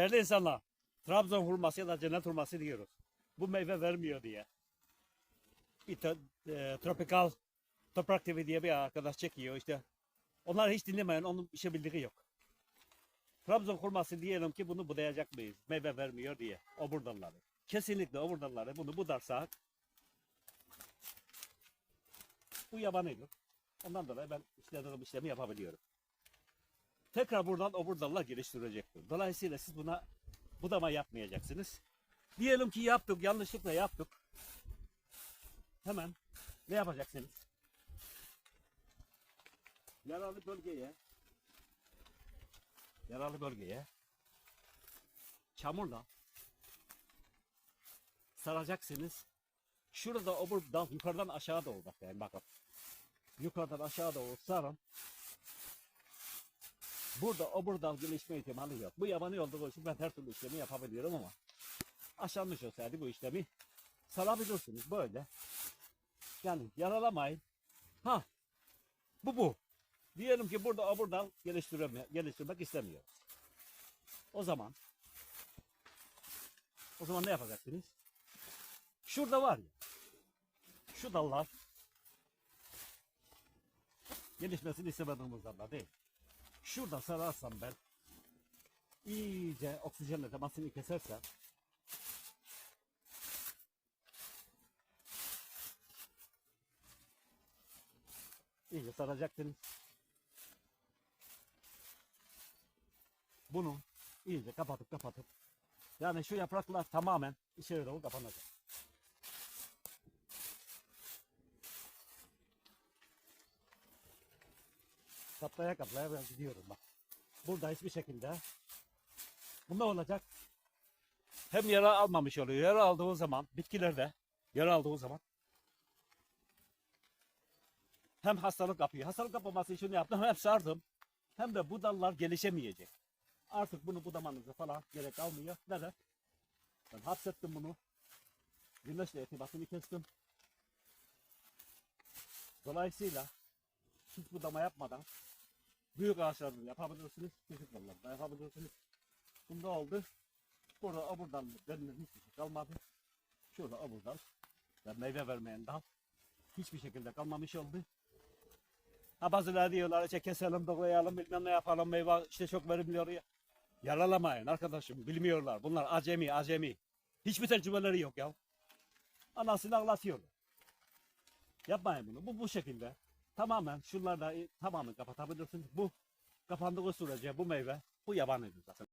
Değerli insanlar, Trabzon hurması ya da cennet hurması diyoruz. Bu meyve vermiyor diye. Bir e, tropikal toprak TV diye bir arkadaş çekiyor işte. Onlar hiç dinlemeyen onun bir şey bildiği yok. Trabzon hurması diyelim ki bunu budayacak mıyız? Meyve vermiyor diye. Oburdalıları. Kesinlikle oburdalıları bunu budarsak bu yabanidir. Ondan dolayı ben istediğim işlemi yapabiliyorum. Tekrar buradan oburdalılar geliştirecektir. Dolayısıyla siz buna budama yapmayacaksınız. Diyelim ki yaptık, yanlışlıkla yaptık. Hemen ne yapacaksınız? Yaralı bölgeye yaralı bölgeye çamurla saracaksınız. Şurada obur dal yukarıdan aşağı doğru bak yani bakın. Yukarıdan aşağı doğru sarın. Burada obur dal gelişme ihtimali yok. Bu yabani olduğu için ben her türlü işlemi yapabiliyorum ama aşanmış olsaydı bu işlemi sarabilirsiniz böyle. Yani yaralamayın. Ha bu bu. Diyelim ki burada obur dal geliştirme, geliştirmek istemiyor. O zaman o zaman ne yapacaksınız? Şurada var ya. Şu dallar gelişmesini istemediğimiz dallar değil. Şurada sararsam ben iyice oksijenle temasını kesersem iyice saracaksınız. Bunu iyice kapatıp kapatıp yani şu yapraklar tamamen içeri doğru kapanacak. Kaplaya kaplaya ben gidiyorum bak. Burada hiçbir şekilde bunda olacak. Hem yara almamış oluyor. Yara aldığı zaman bitkilerde yara aldığı zaman hem hastalık kapıyor. Hastalık kapmaması için ne yaptım? Hem sardım. Hem de bu dallar gelişemeyecek. Artık bunu budamanıza falan gerek almıyor. Neden? Ben hapsettim bunu. Güneşle irtibatını kestim. Dolayısıyla hiç budama yapmadan büyük ağaçlarda yapabilirsiniz. Küçük dallarda yapabilirsiniz. Bunda oldu. Burada oburdan denilen hiçbir şey kalmadı. Şurada oburdan ve meyve vermeyen dal hiçbir şekilde kalmamış oldu. Ha bazıları diyorlar işte keselim doğrayalım bilmem ne yapalım meyve işte çok verimli ya. Yaralamayın arkadaşım bilmiyorlar. Bunlar acemi acemi. Hiçbir tecrübeleri yok ya. Anasını ağlatıyorlar. Yapmayın bunu. Bu bu şekilde. Tamamen şunlarda tamamen kapatabilirsiniz. Bu kapandığı sürece bu meyve bu yabanidir zaten.